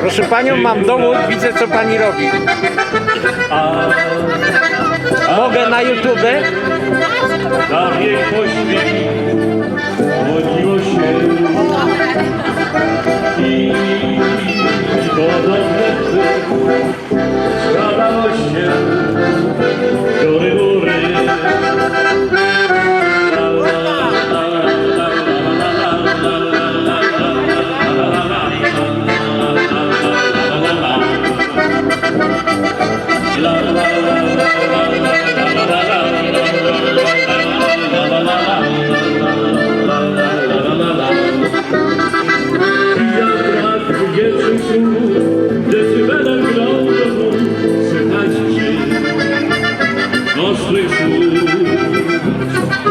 Proszę panią, mam dowód, widzę co pani robi. Mogę na YouTube?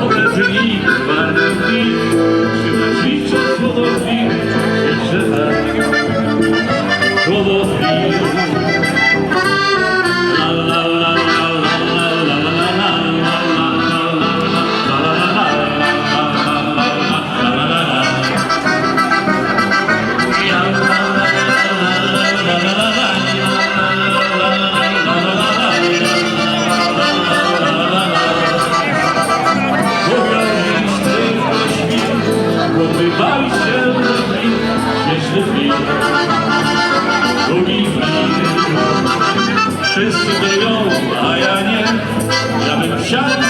Obraz liczba na chwilę Wszyscy drogą, a ja nie, ja bym wsiadł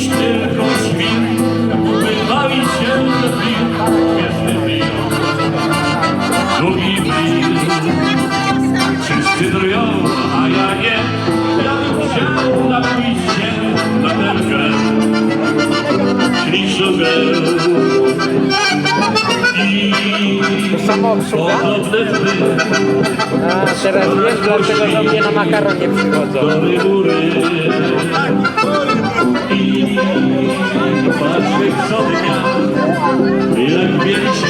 dziś tylko świt, pływa i się lwit, wieczny wilk, długi wilk. Wszyscy drwią, a ja nie, ja bym chciał napić się na ten grę, śliczny Podobne zbyt A teraz wiesz, dlaczego do mnie na makaron nie przychodzą. do rybury. Як більше